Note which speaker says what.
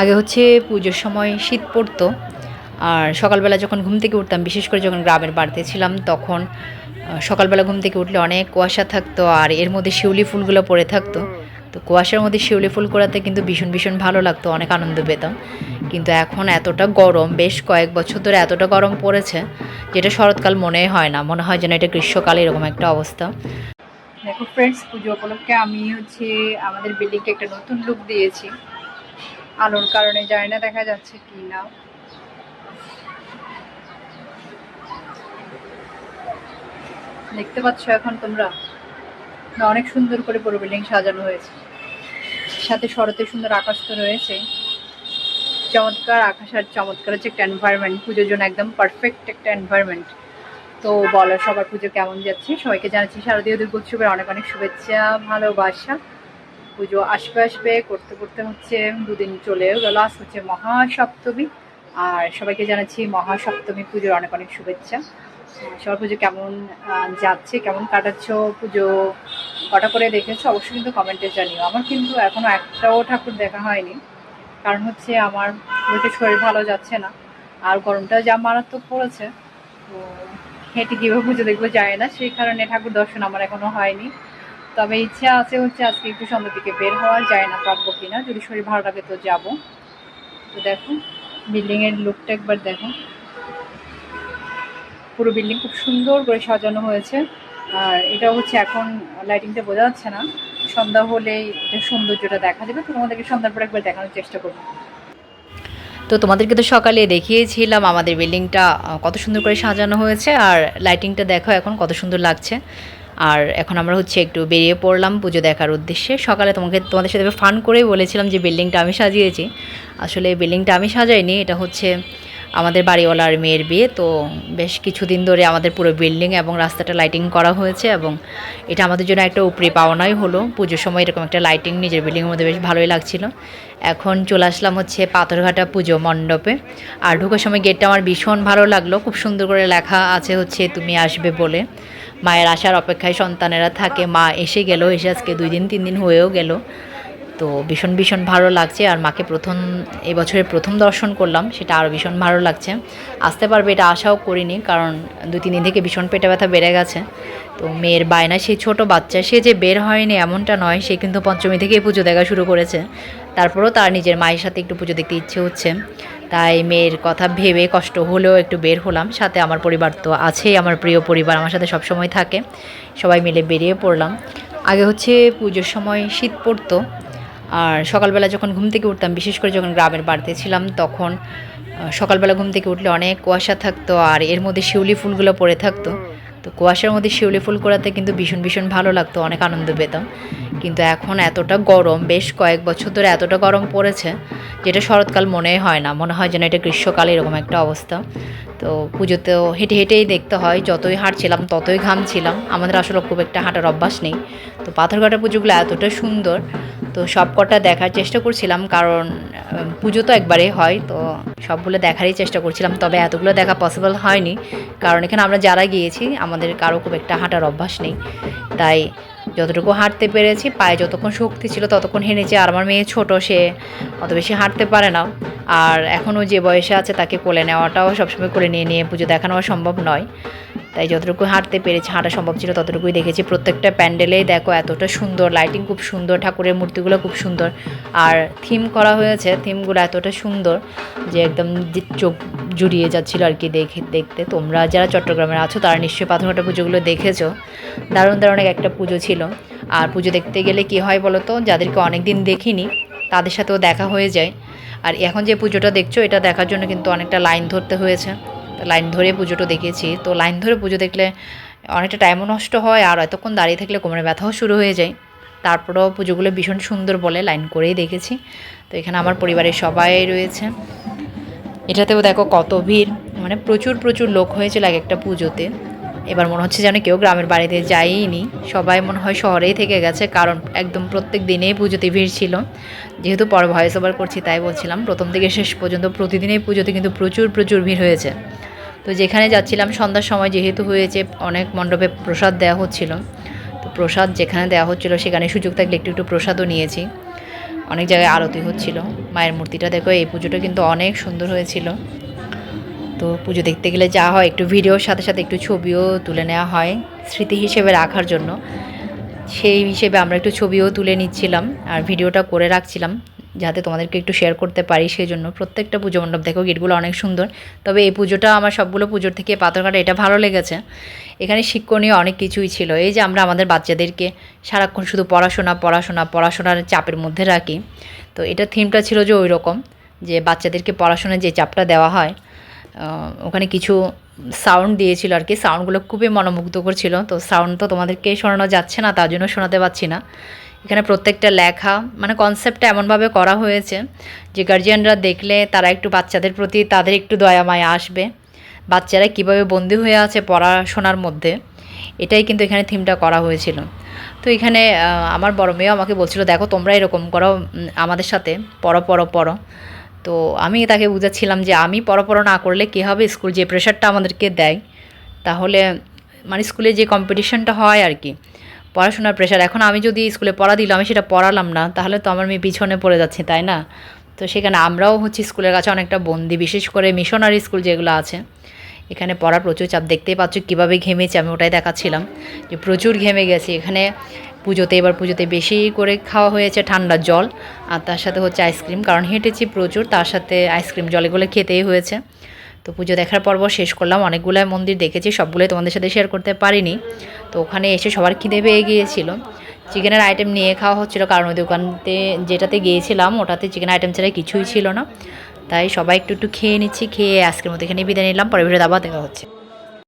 Speaker 1: আগে হচ্ছে পুজোর সময় শীত পড়তো। আর সকালবেলা যখন ঘুম থেকে উঠতাম, বিশেষ করে যখন গ্রামের বাড়িতে ছিলাম, তখন সকালবেলা ঘুম থেকে উঠলে অনেক কুয়াশা থাকতো আর এর মধ্যে শিউলি ফুলগুলো পড়ে থাকতো। তো কুয়াশার মধ্যে শিউলি ফুল করাতে কিন্তু ভীষণ ভীষণ ভালো লাগতো, অনেক আনন্দ পেতাম। কিন্তু এখন এতটা গরম, বেশ কয়েক বছর ধরে এতটা গরম পড়েছে, যেটা শরৎকাল মনে হয় না। মনে হয় যেন এটা গ্রীষ্মকাল, এরকম একটা অবস্থা। দেখো ফ্রেন্ডস পুজো উপলক্ষে আমি হচ্ছে আমাদের বিল্ডিংকে একটা নতুন লুক দিয়েছি। আলোর কারণে যায় না, দেখা যাচ্ছে কি না। দেখতে পাচ্ছ এখন তোমরা? অনেক সুন্দর করে পুরো বিল্ডিং সাজানো হয়েছে। সাথে শরতের সুন্দর আকাশ তো রয়েছে। চমৎকার আকাশ আর চমৎকার হচ্ছে একটা এনভায়রনমেন্ট পুজোর জন্য একদম পারফেক্ট একটা এনভায়রনমেন্ট তো বলো, সবার পুজো কেমন যাচ্ছে? সবাইকে জানাচ্ছি শারদীয় দুর্গোৎসবের অনেক অনেক শুভেচ্ছা, ভালোবাসা। পুজো আসবে আসবে, করতে করতে হচ্ছে দুদিন চলেও গেল। আজ হচ্ছে মহাসপ্তমী, আর সবাইকে জানাচ্ছি মহাসপ্তমী পুজোর অনেক অনেক শুভেচ্ছা। সবার পুজো কেমন যাচ্ছে, কেমন কাটাচ্ছ, পুজো কটা করে দেখেছ অবশ্যই কিন্তু কমেন্টে জানিও। আমার কিন্তু এখনও একটাও ঠাকুর দেখা হয়নি, কারণ হচ্ছে আমার খুব শরীর ভালো যাচ্ছে না, আর গরমটা যা মারাত্মক পড়েছে, তো হেঁটে কীভাবে পুজো দেখব যায় না। সেই কারণে ঠাকুর দর্শন আমার এখনও হয়নি। তবে ইচ্ছা আছে হচ্ছে আজকে একটু সন্ধ্যার দিকে বের হওয়ার, যায় না পারব কিনা। যদি শরীর ভালো লাগে তো যাব, তো দেখো বিল্ডিংয়ের লুকটা একবার দেখো। পুরো বিল্ডিং খুব সুন্দর করে সাজানো হয়েছে। আর এটা হচ্ছে এখন লাইটিংটা বোঝা যাচ্ছে না। সন্ধ্যা হলেই এটা সৌন্দর্যটা দেখা যাবে তো তোমাদেরকে সন্ধ্যার পর একবার দেখানোর চেষ্টা করব। তো তোমাদেরকে তো সকালে দেখিয়েছিলাম আমাদের বিল্ডিংটা কত সুন্দর করে সাজানো হয়েছে। আর লাইটিংটা দেখো এখন কত সুন্দর লাগছে। আর এখন আমরা হচ্ছে একটু বেরিয়ে পড়লাম পুজো দেখার উদ্দেশ্যে। সকালে তোমাকে, তোমাদের সাথে ফান করেই বলেছিলাম যে বিল্ডিংটা আমি সাজিয়েছি। আসলে বিল্ডিংটা আমি সাজাইনি, এটা হচ্ছে আমাদের বাড়িওয়ালার মেয়ের বিয়ে, তো বেশ কিছুদিন ধরে আমাদের পুরো বিল্ডিং এবং রাস্তাটা লাইটিং করা হয়েছে এবং এটা আমাদের জন্য একটা উপরি পাওনাই হলো। পুজোর সময় এরকম একটা লাইটিং নিজের বিল্ডিংয়ের মধ্যে বেশ ভালোই লাগছিল। এখন চলে আসলাম হচ্ছে পাথরঘাটা পুজো মণ্ডপে। আর ঢোকার সময় গেটটা আমার ভীষণ ভালো লাগল। খুব সুন্দর করে লেখা আছে হচ্ছে, তুমি আসবে বলে। মায়ের আসার অপেক্ষায় সন্তানেরা থাকে, মা এসে গেল, এসে আজকে দুই দিন, তিন দিন হয়েও গেল। তো ভীষণ ভীষণ ভালো লাগছে আর মাকে প্রথম, এই বছরের প্রথম দর্শন করলাম, সেটা আরও ভীষণ ভালো লাগছে। আসতে পারবে এটা আশাও করিনি, কারণ দুই তিন দিন থেকে ভীষণ পেটে ব্যথা বেড়ে গেছে। তো মেয়ের বায়না, সেই ছোট বাচ্চা, সে যে বের হয়নি এমনটা নয়, সে কিন্তু পঞ্চমী থেকেই পুজো দেখা শুরু করেছে। তারপরেও তার নিজের মায়ের সাথে একটু পুজো দেখতে ইচ্ছে হচ্ছে। তাই মেয়ের কথা ভেবে কষ্ট হলেও একটু বের হলাম। সাথে আমার পরিবার তো আছেই, আমার প্রিয় পরিবার, আমার সাথে সবসময় থাকে। সবাই মিলে বেরিয়ে পড়লাম। আগে হচ্ছে পুজোর সময় শীত পড়তো আর সকালবেলা যখন ঘুম থেকে উঠতাম, বিশেষ করে যখন গ্রামের বাড়িতে ছিলাম, তখন সকালবেলা ঘুম থেকে উঠলে অনেক কুয়াশা থাকতো আর এর মধ্যে শিউলি ফুলগুলো পড়ে থাকতো। তো কুয়াশার মধ্যে শিউলি ফুল করাতে কিন্তু ভীষণ ভীষণ ভালো লাগতো, অনেক আনন্দ পেতাম। কিন্তু এখন এতটা গরম, বেশ কয়েক বছর ধরে এতটা গরম পড়েছে, যেটা শরৎকাল মনে হয় না। মনে হয় যেন এটা গ্রীষ্মকাল এরকম একটা অবস্থা। তো পুজোতেও হেঁটে হেঁটেই দেখতে হয়, যতই হাঁটছিলাম ততই ঘামছিলাম আমাদের আসলে খুব একটা হাঁটার অভ্যাস নেই। তো পাথরঘাটা পুজোগুলো এতটা সুন্দর তো সব কটা দেখার চেষ্টা করছিলাম, কারণ পুজো তো একবারে হয়, তো সবগুলো দেখারই চেষ্টা করছিলাম, তবে এতগুলো দেখা পসিবল হয়নি। কারণ এখানে আমরা যারা গিয়েছি, আমাদের কারও খুব একটা হাঁটার অভ্যাস নেই। তাই যতটুকু হাঁটতে পেরেছি, পায়ে যতক্ষণ শক্তি ছিল, ততক্ষণ হেঁটেছি আর আমার মেয়ে ছোট, সে অত বেশি হাঁটতে পারে না। আর এখনও যে বয়সে আছে, তাকে কোলে নেওয়াটাও সবসময় কোলে নিয়ে নিয়ে পুজো দেখানো সম্ভব নয়। তাই যতটুকু হাঁটতে পেরেছি, হাঁটা সম্ভব ছিল ততটুকুই দেখেছি। প্রত্যেকটা প্যান্ডেলেই দেখো এতটা সুন্দর লাইটিং খুব সুন্দর, ঠাকুরের মূর্তিগুলো খুব সুন্দর। আর থিম করা হয়েছে থিমগুলো এতটা সুন্দর যে একদম চোখ জুড়িয়ে যাচ্ছিল আর কি দেখে, দেখতে। তোমরা যারা চট্টগ্রামের আছো, তারা নিশ্চয়ই পাথরঘাটা পুজোগুলো দেখেছ। দারুণ দারুণ এক, একটা পুজো ছিল। আর পুজো দেখতে গেলে কি হয় বলো তো যাদেরকে অনেক দিন দেখিনি, তাদের সাথেও দেখা হয়ে যায়। আর এখন যে পুজোটা দেখছ, এটা দেখার জন্য কিন্তু অনেকটা লাইন ধরতে হয়েছে। লাইন ধরে পুজোটা দেখেছি। তো লাইন ধরে পুজো দেখলে অনেকটা টাইমও নষ্ট হয় আর এতক্ষণ দাঁড়িয়ে থাকলে কোমরে ব্যথাও শুরু হয়ে যায়। তারপরেও পুজোগুলো ভীষণ সুন্দর বলে লাইন করেই দেখেছি। তো এখানে আমার পরিবারের সবাই রয়েছে। এটাতেও দেখো কত ভিড়। মানে প্রচুর প্রচুর লোক হয়েছিল এক একটা পুজোতে। এবার মনে হচ্ছে যেন কেউ গ্রামের বাড়িতে যায়নি সবাই মনে হয় শহরেই থেকে গেছে কারণ একদম প্রত্যেক দিনেই পুজোতে ভিড় ছিল। যেহেতু পরে ভয়েস ওভার করছি তাই বলছিলাম, প্রথম থেকে শেষ পর্যন্ত প্রতিদিনেই পুজোতে কিন্তু প্রচুর প্রচুর ভিড় হয়েছে। তো যেখানে যাচ্ছিলাম, সন্ধ্যার সময় যেহেতু হয়েছে, অনেক মণ্ডপে প্রসাদ দেওয়া হচ্ছিল। তো প্রসাদ যেখানে দেওয়া হচ্ছিল, সেখানে সুযোগ থাকলে একটু একটু প্রসাদও নিয়েছি। অনেক জায়গায় আরতি হচ্ছিল। মায়ের মূর্তিটা দেখো, এই পুজোটা কিন্তু অনেক সুন্দর হয়েছিল। তো পুজো দেখতে গেলে যা হয়, একটু ভিডিওর সাথে সাথে একটু ছবিও তুলে নেওয়া হয় স্মৃতি হিসেবে রাখার জন্য। সেই হিসেবে আমরা একটু ছবিও তুলে নিচ্ছিলাম আর ভিডিওটা করে রাখছিলাম। যাতে তোমাদেরকে একটু শেয়ার করতে পারি সেই জন্য প্রত্যেকটা পুজো মণ্ডপ দেখো, গেটগুলো অনেক সুন্দর। তবে এই পুজোটা আমার সবগুলো পুজোর থেকে পাথরঘাটা এটা ভালো লেগেছে। এখানে শিক্ষণীয় অনেক কিছুই ছিল। এই যে আমরা আমাদের বাচ্চাদেরকে সারাক্ষণ শুধু পড়াশোনা পড়াশোনা, পড়াশোনার চাপের মধ্যে রাখি। তো এটা থিমটা ছিল যে ওই রকম যে বাচ্চাদেরকে পড়াশোনার যে চাপটা দেওয়া হয় ওখানে কিছু সাউন্ড দিয়েছিল আর কি। সাউন্ডগুলো খুবই মনোমুগ্ধকর ছিল। তো সাউন্ড তো তোমাদেরকে শোনানো যাচ্ছে না, তার জন্য শোনাতে পারছি না। এখানে প্রত্যেকটা লেখা মানে কনসেপ্টটা এমনভাবে করা হয়েছে যে গার্জিয়ানরা দেখলে তারা একটু বাচ্চাদের প্রতি তাদের একটু দয়া মায়া আসবে। বাচ্চারা কীভাবে বন্দি হয়ে আছে পড়াশোনার মধ্যে, এটাই কিন্তু এখানে থিমটা করা হয়েছিল। তো এখানে আমার বড় মেয়েও আমাকে বলছিল, দেখো, তোমরা এরকম করো আমাদের সাথে, পড়ো পড়ো পড়ো। তো আমি তাকে বুঝাচ্ছিলাম যে আমি পড়ো পড়ো না করলে কী হবে? স্কুল যে প্রেশারটা আমাদেরকে দেয়, তাহলে মানে স্কুলে যে কম্পিটিশনটা হয় আর কি পড়াশোনার প্রেশার এখন আমি যদি স্কুলে পড়া দিলাম আমি সেটা পড়ালাম না, তাহলে তো আমার মেয়ে পিছনে পড়ে যাচ্ছে, তাই না? তো সেখানে আমরাও হচ্ছে স্কুলের কাছে অনেকটা বন্দি, বিশেষ করে মিশনারি স্কুল যেগুলো আছে। এখানে পড়া প্রচুর চাপ, দেখতেই পাচ্ছ কীভাবে ঘেমেছে, আমি ওটাই দেখাচ্ছিলাম যে প্রচুর ঘেমে গেছি। এখানে পুজোতে, এবার পুজোতে বেশি করে খাওয়া হয়েছে ঠান্ডা জল, আর তার সাথে হচ্ছে আইসক্রিম কারণ হেঁটেছি প্রচুর, তার সাথে আইসক্রিম জল এগুলো খেতেই হয়েছে। তো পুজো দেখার পর্ব শেষ করলাম। অনেকগুলো মন্দির দেখেছি, সবগুলোই তোমাদের সাথে শেয়ার করতে পারিনি। তো ওখানে এসে সবার খিদে পেয়ে গিয়েছিল। চিকেনের আইটেম নিয়ে খাওয়া হচ্ছিল, কারণ ওই দোকানতে যেটাতে গিয়েছিলাম, ওটাতে চিকেন আইটেম ছাড়া কিছুই ছিল না। তাই সবাই একটু একটু খেয়ে নিচ্ছি, খেয়ে আজকের মতো এখানে বিদায় নিলাম পরে ভিডিও আবার দেখা হচ্ছে।